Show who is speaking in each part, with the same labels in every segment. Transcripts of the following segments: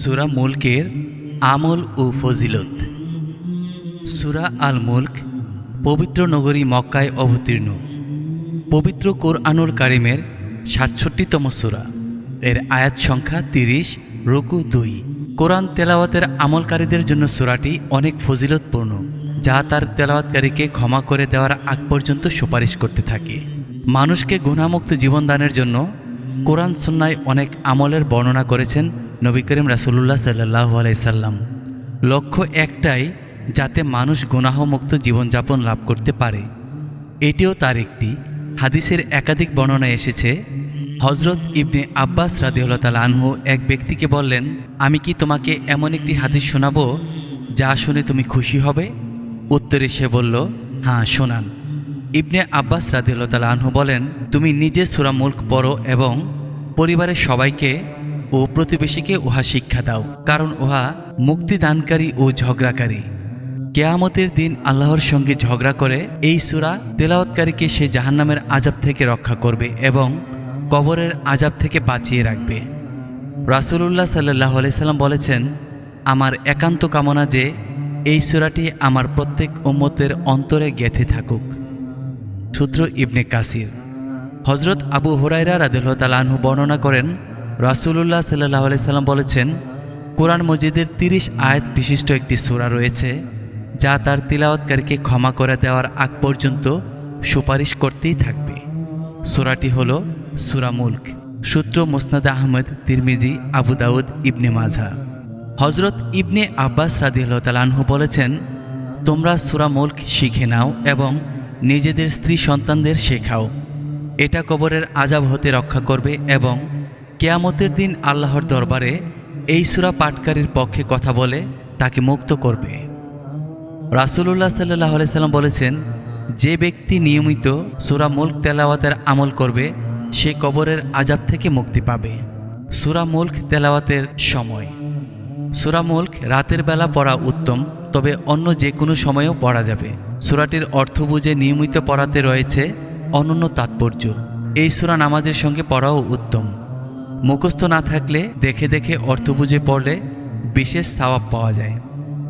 Speaker 1: সুরা মুলকের আমল ও ফজিলত। সুরা আল মুলক পবিত্র নগরী মক্কায় অবতীর্ণ। পবিত্র কোরআনুল কারিমের সাতষট্টিতম সুরা। এর আয়াত সংখ্যা তিরিশ, রুকু দুই। কোরআন তেলাওয়াতের আমলকারীদের জন্য সুরাটি অনেক ফজিলতপূর্ণ, যা তার তেলাওয়াতকারীকে ক্ষমা করে দেওয়ার আগ পর্যন্ত সুপারিশ করতে থাকে। মানুষকে গুণামুক্ত জীবনদানের জন্য কোরআন সুন্নায় অনেক আমলের বর্ণনা করেছেন নবী করিম রাসুল্লাহ সাল্লাহ আলাইসাল্লাম লক্ষ্য একটাই, যাতে মানুষ গুনাহমুক্ত জীবনযাপন লাভ করতে পারে। এটিও তার একটি। হাদিসের একাধিক বর্ণনা এসেছে হজরত ইবনে আব্বাস রাদিউল্লাহ আনহু এক ব্যক্তিকে বললেন, আমি কি তোমাকে এমন একটি হাদিস শোনাবো, যা শুনে তুমি খুশি হবে? উত্তরে সে বলল হ্যাঁ শোনান। ইবনে আব্বাস রাদিউল্লাহ আনহু বলেন, তুমি নিজে সুরা মুল্ক পড়ো এবং পরিবারের সবাইকে ও প্রতিবেশীকে উহা শিক্ষা দাও, কারণ উহা মুক্তিদানকারী ও ঝগড়াকারী। কেয়ামতের দিন আল্লাহর সঙ্গে ঝগড়া করে এই সুরা তেলাওয়াতকারীকে সে জাহান্নামের আজাব থেকে রক্ষা করবে এবং কবরের আজাব থেকে বাঁচিয়ে রাখবে। রাসুলুল্লাহ সাল্লাহ সাল্লাম বলেছেন, আমার একান্ত কামনা যে এই সুরাটি আমার প্রত্যেক উম্মতের অন্তরে গেথে থাকুক। সূত্র ইবনে কাসির। হজরত আবু হুরাইরা রাদিল্লাহু বর্ণনা করেন রাসুলুল্লাহ সাল্লাহ সাল্লাম বলেছেন, কোরআন মজিদের তিরিশ আয়াত বিশিষ্ট একটি সূরা রয়েছে, যা তার তিলাওয়াতকারীকে ক্ষমা করে দেওয়ার আগ পর্যন্ত সুপারিশ করতেই থাকবে। সূরাটি হল সূরা মুল্ক। সূত্র মুসনাদ আহমদ, তিরমিজি, আবু দাউদ, ইবনে মাঝা হজরত ইবনে আব্বাস রাদিয়াল্লাহু তাআলা বলেছেন, তোমরা সূরা মুল্ক শিখে নাও এবং নিজেদের স্ত্রী সন্তানদের শেখাও। এটা কবরের আজাব হতে রক্ষা করবে এবং কেয়ামতের দিন আল্লাহর দরবারে এই সুরা পাটকারীর পক্ষে কথা বলে তাকে মুক্ত করবে। রাসুলুল্লাহ সাল্লাহ সাল্লাম বলেছেন, যে ব্যক্তি নিয়মিত সুরা মুল্ক তেলাওয়াতের আমল করবে, সে কবরের আজাব থেকে মুক্তি পাবে। সুরা মুল্ক তেলাওয়াতের সময়। সুরা মুল্ক রাতের বেলা পড়া উত্তম, তবে অন্য যে কোনো সময়েও পড়া যাবে। সুরাটির অর্থ বুঝে নিয়মিত পড়াতে রয়েছে অনন্য তাৎপর্য। এই সুরা নামাজের সঙ্গে পড়াও উত্তম। মুখস্থ না থাকলে দেখে দেখে অর্থ বুঝে পড়লে বিশেষ সওয়াব পাওয়া যায়।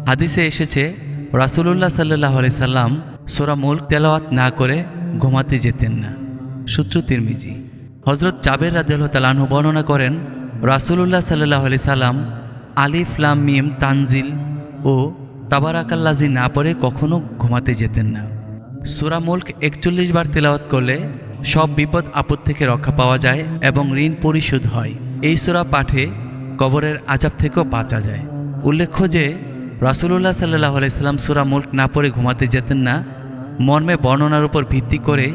Speaker 1: হাদিসে এসেছে, রাসুলুল্লাহ সাল্লাহ সাল্লাম সোরা মুল্ক তেলাওয়াত না করে ঘুমাতে যেতেন না। সূত্র তিরমিজি। হজরত জাবের রাদিয়াল্লাহু তালাহু বর্ণনা করেন, রাসুলুল্লাহ সাল্লাহ আলি সাল্লাম আলিফ, লাম, মিম, তানজিল ও তাবারাকাল্লাজি না পড়ে কখনো ঘুমাতে যেতেন না। সুরা মুল্ক একচল্লিশ বার তেলাওয়াত করলে সব বিপদ আপদ থেকে রক্ষা পাওয়া যায় এবং ঋণ পরিশোধ হয়। এই সুরা পাঠে কবরের আজাব থেকেও বাঁচা যায়। উল্লেখ্য যে, রাসুলুল্লাহ সাল্লাহ আলাইসাল্লাম সুরা মুল্ক না পড়ে ঘুমাতে যেতেন না। মর্মে বর্ণনার উপর ভিত্তি করে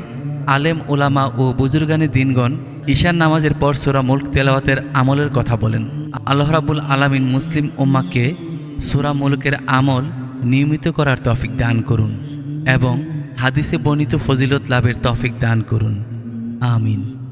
Speaker 1: আলেম ওলামা ও বুজুর্গানি দিনগণ ঈশান নামাজের পর সুরা মুল্ক তেলাওয়াতের আমলের কথা বলেন। আল্লাহ রাবুল আলামিন মুসলিম উম্মাকে সুরা মুলকের আমল নিয়মিত করার তফিক দান করুন এবং হাদিসে বর্ণিত ফজিলত লাভের তফিক দান করুন। আমিন।